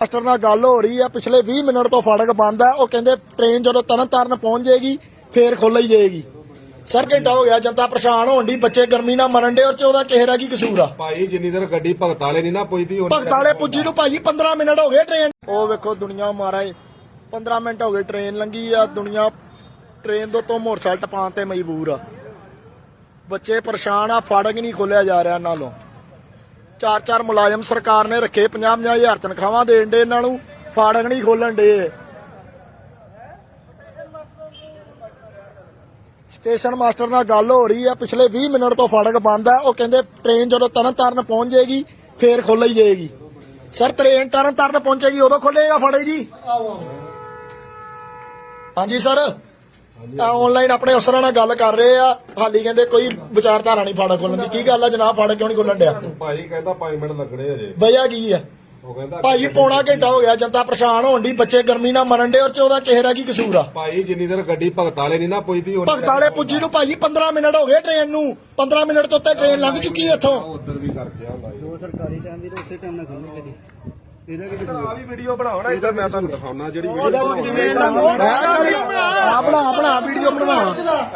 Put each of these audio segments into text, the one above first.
Master ਨਾਲ ਗੱਲ ਹੋ ਰਹੀ ਆ ਪਿਛਲੇ 20 ਮਿੰਟ ਤੋਂ ਫਾਟਕ ਬੰਦ ਆ ਉਹ ਕਹਿੰਦੇ ਟ੍ਰੇਨ ਜਦੋਂ ਤਰਨਤਾਰਨ ਪਹੁੰਚ ਜਾਏਗੀ ਫੇਰ ਖੋਲ੍ਹੀ ਜਾਏਗੀ। ਸਰ ਘੰਟਾ ਹੋ ਗਿਆ ਜਨਤਾ ਪਰੇਸ਼ਾਨ ਹੋਣ ਦੀ ਬੱਚੇ ਗਰਮੀ ਨਾਲ ਮਰਨ ਦੇ ਔਰ ਚ ਉਹਦਾ ਕਿਸੇ ਦਾ ਕੀ ਕਸੂਰ ਆ? ਭਾਈ ਜਿੰਨੀ ਦੇਰ ਗੱਡੀ ਭਗਤ ਵਾਲੇ ਨਹੀਂ ਨਾ ਪੁੱਜਦੀ ਉਨੀ ਭਗਤ ਵਾਲੇ ਪੁੱਜੀ ਨੂੰ ਭਾਜੀ 15 ਮਿੰਟ ਹੋ ਗਏ ਟ੍ਰੇਨ ਉਹ ਵੇਖੋ ਦੁਨੀਆ ਮਾਰਾ 15 ਮਿੰਟ ਹੋ ਗਏ ਟ੍ਰੇਨ ਲੰਗੀ ਆ ਦੁਨੀਆ ਟ੍ਰੇਨ ਤੋਂ ਤੋਂ ਮੋਟਰਸਾਈਕਲ ਟਪਾਉਣ ਤੇ ਮਜਬੂਰ ਆ। ਬੱਚੇ ਪਰੇਸ਼ਾਨ ਆ ਫਾੜਕ ਨਹੀਂ ਖੋਲਿਆ ਜਾ ਰਿਹਾ ਇਹਨਾਂ ਚਾਰ ਚਾਰ ਮੁਲਾਜ਼ਮ ਸਰਕਾਰ ਨੇ ਰੱਖੇ 50 ਹਜ਼ਾਰ ਤਨਖਾਹਾਂ ਦੇਣ ਦੇ, ਇਹਨਾਂ ਨੂੰ ਫਾੜਕ ਨਹੀਂ ਖੋਲਣ ਦੇ। ਸਟੇਸ਼ਨ ਮਾਸਟਰ ਨਾਲ ਗੱਲ ਹੋ ਰਹੀ ਆ, ਪਿਛਲੇ 20 ਮਿੰਟ ਤੋਂ ਫਾੜਕ ਬੰਦ ਆ, ਉਹ ਕਹਿੰਦੇ ਟ੍ਰੇਨ ਜਦੋਂ ਤਰਨਤਾਰਨ ਪਹੁੰਚ ਜਾਏਗੀ, ਫੇਰ ਖੋਲ੍ਹੀ ਜਾਏਗੀ। ਸਰ ਟ੍ਰੇਨ ਤਰਨਤਾਰਨ ਪਹੁੰਚੇਗੀ, ਉਦੋਂ ਖੋਲੇਗਾ ਫਾੜੇ ਜੀ? ਹਾਂਜੀ, ਸਰ। ਆਨਲਾਈਨ ਆਪਣੇ ਅਫਸਰਾਂ ਨਾਲ ਗੱਲ ਕਰ ਰਹੇ ਆ। ਹਾਲੀ ਕਹਿੰਦੇ ਕੋਈ ਵਿਚਾਰਧਾਰਾ ਨਹੀਂ ਫਾੜਾ ਖੋਲਣ ਦੀ। ਕੀ ਗੱਲ ਆ? ਜਨਾਬ ਫਾੜਾ ਕਿਉਂ ਨਹੀਂ ਖੋਲਣ ਡਿਆ? ਭਾਈ ਕਹਿੰਦਾ 5 ਮਿੰਟ ਲੱਗਣੇ ਅਜੇ ਵਜ੍ਹਾ ਕੀ ਆ? ਉਹ ਕਹਿੰਦਾ ਭਾਜੀ ਪੌਣਾ ਘੰਟਾ ਹੋ ਗਿਆ ਜਨਤਾ ਪਰੇਸ਼ਾਨ ਹੋਣ ਦੀ ਬੱਚੇ ਗਰਮੀ ਨਾਲ ਮਰਨ ਦੇ ਔਰ ਚ ਉਹਦਾ ਕਿਸੇ ਦਾ ਕੀ ਕਸੂਰ ਆ? ਭਾਈ ਜਿੰਨੀ ਦੇਰ ਗੱਡੀ ਭਗਤ ਵਾਲੇ ਨਹੀਂ ਨਾ ਪੁੱਜਦੀ ਉਨੀ ਭਗਤ ਵਾਲੇ ਪੁੱਜੀ ਨੂੰ ਭਾਜੀ 15 ਮਿੰਟ ਹੋ ਗਏ ਟ੍ਰੇਨ ਨੂੰ। 15 ਮਿੰਟ ਤੋਂ ਉੱਤੇ ਟ੍ਰੇਨ ਲੰਘ ਚੁੱਕੀ ਹੈ ਇੱਥੋਂ। ਉਧਰ ਵੀ ਕਰਕੇ ਆਉਂਦਾ ਉਹ ਸਰਕਾਰੀ ਟਾਈਮ ਵੀ ਤਾਂ ਉਸੇ ਟਾਈਮ ਨਾਲ ਖੁੱਲ੍ਹਣੀ ਕਦੀ ਇਹਦਾ ਕੀ ਕਸੂਰ? ਆ ਵੀ ਵੀਡੀਓ ਬਣਾਉਣਾ ਇੱਧਰ ਮੈਂ ਤੁਹਾਨੂੰ ਦਿਖਾਉਣਾ ਜਿਹੜੀ ਆ ਬਣਾ ਬਣਾ ਵੀਡੀਓ ਬਣਵਾ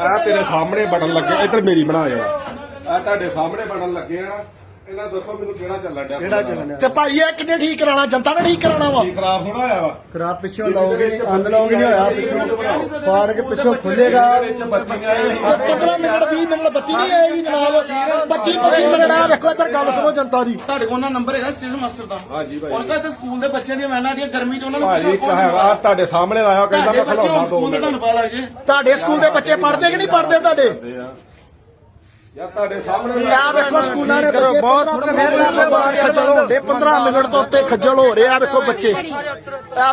ਆ ਤੇਰੇ ਸਾਹਮਣੇ ਬਟਨ ਲੱਗੇ ਇੱਧਰ ਮੇਰੀ ਬਣਾ ਜਾਣਾ ਆ ਤੁਹਾਡੇ ਸਾਹਮਣੇ ਬਟਨ ਲੱਗੇ ਆ। ਨਾ ਇਹਨਾਂ ਦੱਸੋ ਮੈਨੂੰ ਕਿਹੜਾ ਚੱਲਣ ਡਿਆ। ਕਿਹੜਾ ਚੱਲਣ ਤੇ ਭਾਈ ਇਹ ਕਿੰਨੇ ਠੀਕ ਕਰਾਣਾ ਜਨਤਾ ਨੇ ਠੀਕ ਕਰਾਣਾ ਵਾ? ਕੀ ਖਰਾਬ ਥੋੜਾ ਹੋਇਆ ਵਾ? ਖਰਾਬ ਪਿੱਛੋਂ ਲੋਗੇ ਨਹੀਂ ਅਨਲੋਗ ਨਹੀਂ ਹੋਇਆ ਪਿੱਛੋਂ ਖੁੱਲੇਗਾ ਵਿੱਚ ਬੱਤੀਆਂ ਇਹ 15 ਮਿੰਟ 20 ਮਿੰਟ ਬੱਤੀ ਨਹੀਂ ਆਏਗੀ ਜਨਾਬ। 25 25 ਮਿੰਟ ਆ ਵੇਖੋ ਇੱਧਰ ਗੱਲ ਸੁਣੋ ਜਨਤਾ ਦੀ। ਤੁਹਾਡੇ ਕੋਲ ਨਾ ਨੰਬਰ ਹੈਗਾ ਸਟੇਸ਼ਨ ਮਾਸਟਰ ਦਾ। ਹਾਂਜੀ ਭਾਈ। ਉਹਨਾਂ ਦਾ ਸਕੂਲ ਦੇ ਬੱਚਿਆਂ ਦੀਆਂ ਵੈਨਾਂ ਦੀਆਂ ਗਰਮੀ ਚ ਉਹਨਾਂ ਨੂੰ ਭਾਜੀ ਪੁੱਛੋ ਕੌਣ ਹੈਗਾ ਤੁਹਾਡੇ ਸਾਹਮਣੇ ਆਇਆ ਕਹਿੰਦਾ ਤੁਹਾਡੇ ਮੈਂ ਬੱਚੇ ਖਲਾਉਣਾ ਹੁਣ ਦੋ ਸਕੂਲ ਦੇ ਮਿੰਟ। ਤੁਹਾਨੂੰ ਪਤਾ ਲੱਗ ਜੇ। ਤੁਹਾਡੇ ਸਕੂਲ ਦੇ ਬੱਚੇ ਪੜ੍ਹਦੇ ਕਿ ਨਹੀਂ ਪੜ੍ਹਦੇ ਤੁਹਾਡੇ? ਯਾ ਤੁਹਾਡੇ ਸਾਹਮਣੇ ਆ ਵੇਖੋ ਸਕੂਲਾਂ ਦੇ ਬੱਚੇ ਬਹੁਤ ਖੱਜਲ ਹੋਣ ਦੇ 15 ਮਿੰਟ ਤੋਂ ਉੱਤੇ ਖੱਜਲ ਹੋ ਰਹੇ ਆ ਵੇਖੋ ਬੱਚੇ। ਆ